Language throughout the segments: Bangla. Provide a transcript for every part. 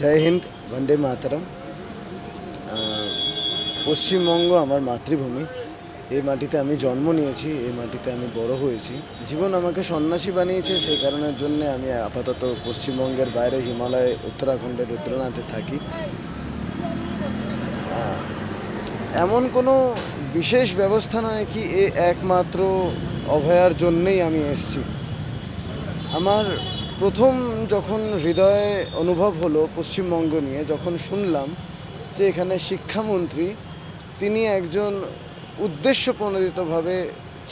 জয় হিন্দ বন্দে মাতরম পশ্চিমবঙ্গ আমার মাতৃভূমি এই মাটিতে আমি জন্ম নিয়েছি এই মাটিতে আমি বড় হয়েছি। জীবন আমাকে সন্ন্যাসী বানিয়েছে সেই কারণের জন্য আমি আপাতত পশ্চিমবঙ্গের বাইরে হিমালয়ে উত্তরাখণ্ডের রুদ্রনাথে থাকি। এমন কোনো বিশেষ ব্যবস্থা নয় কি এ একমাত্র অভয়ার জন্যেই আমি এসেছি। আমার প্রথম যখন হৃদয়ে অনুভব হলো পশ্চিমবঙ্গ নিয়ে, যখন শুনলাম যে এখানে শিক্ষামন্ত্রী, তিনি একজন উদ্দেশ্য প্রণোদিতভাবে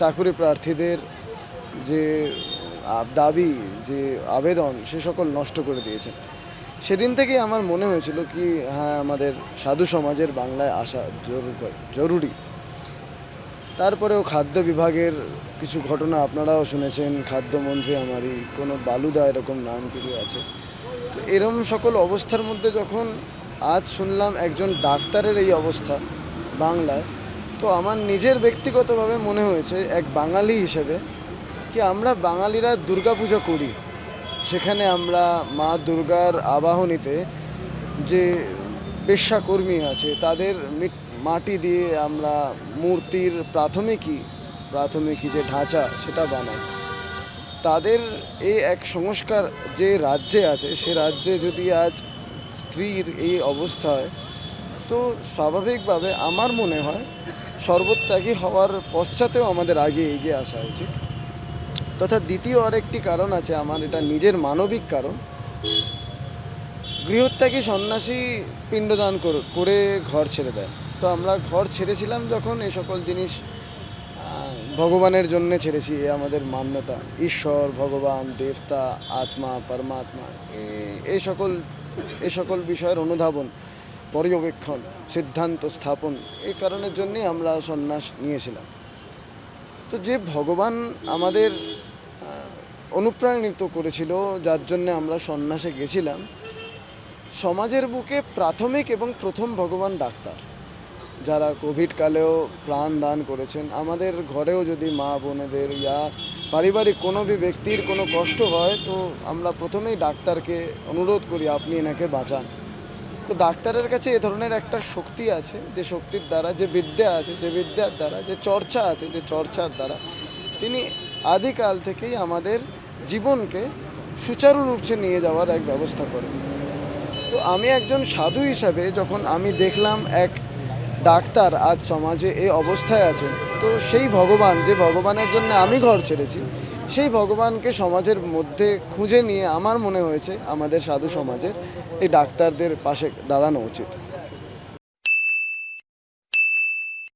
চাকুরি প্রার্থীদের যে দাবি, যে আবেদন, সে সকল নষ্ট করে দিয়েছেন। সেদিন থেকেই আমার মনে হয়েছিল কি হ্যাঁ আমাদের সাধু সমাজের বাংলায় আসা জরুরি। তারপরেও খাদ্য বিভাগের কিছু ঘটনা আপনারাও শুনেছেন। খাদ্যমন্ত্রী আমারই কোনো বালুদা এরকম নাম কিছু আছে। তো এরম সকল অবস্থার মধ্যে যখন আজ শুনলাম একজন ডাক্তারের এই অবস্থা বাংলায়, তো আমার নিজের ব্যক্তিগতভাবে মনে হয়েছে এক বাঙালি হিসেবে কি আমরা বাঙালিরা দুর্গাপুজো করি। সেখানে আমরা মা দুর্গার আবাহনীতে যে পেশাকর্মী আছে, তাদের মিট- মাটি দিয়ে আমরা মূর্তির প্রাথমিকই প্রাথমিকই যে ঢাঁচা সেটা বানাই। তাদের এই এক সংস্কার যে রাজ্যে আছে, সে রাজ্যে যদি আজ স্ত্রীর এই অবস্থা হয়, তো স্বাভাবিকভাবে আমার মনে হয় সর্বত্যাগী হওয়ার পশ্চাতেও আমাদের আগে এগিয়ে আসা উচিত। তথা দ্বিতীয় আরেকটি কারণ আছে আমার, এটা নিজের মানবিক কারণ। গৃহত্যাগী সন্ন্যাসী পিণ্ডদান করে ঘর ছেড়ে দেয়। তো আমরা ঘর ছেড়েছিলাম যখন এই সকল জিনিস ভগবানের জন্য ছেড়েছি আমাদের মান্যতা। ঈশ্বর, ভগবান, দেবতা, আত্মা, পরমাত্মা এই সকল এই সকল বিষয়ের অনুধাবন, পর্যবেক্ষণ, সিদ্ধান্ত স্থাপন, এই কারণের জন্যই আমরা সন্ন্যাস নিয়েছিলাম। তো যে ভগবান আমাদের অনুপ্রাণিত করেছিল, যার জন্য আমরা সন্ন্যাসে গেছিলাম, সমাজের বুকে প্রাথমিক এবং প্রথম ভগবান ডাক্তার। যারা কোভিড কালেও প্রাণ দান করেছেন, আমাদের ঘরেও যদি মা বোনেদের ইয়া পারিবারিক কোনো ব্যক্তির কোনো কষ্ট হয়, তো আমরা প্রথমেই ডাক্তারকে অনুরোধ করি আপনি এনাকে বাঁচান। তো ডাক্তারের কাছে এ ধরনের একটা শক্তি আছে, যে শক্তির দ্বারা, যে বিদ্যা আছে, যে বিদ্যার দ্বারা, যে চর্চা আছে, যে চর্চার দ্বারা, তিনি আদিকাল থেকেই আমাদের জীবনকে সুচারুরূপে নিয়ে যাওয়ার এক ব্যবস্থা করেন। তো আমি একজন সাধু হিসাবে যখন আমি দেখলাম এক ডাক্তার আজ সমাজে এই অবস্থায় আছেন। তো সেই ভগবান, যে ভগবানের জন্য আমি ঘর ছেড়েছি, সেই ভগবানকে সমাজের মধ্যে খুঁজে নিয়ে আমার মনে হয়েছে আমাদের সাধু সমাজের এই ডাক্তারদের পাশে দাঁড়ানো উচিত।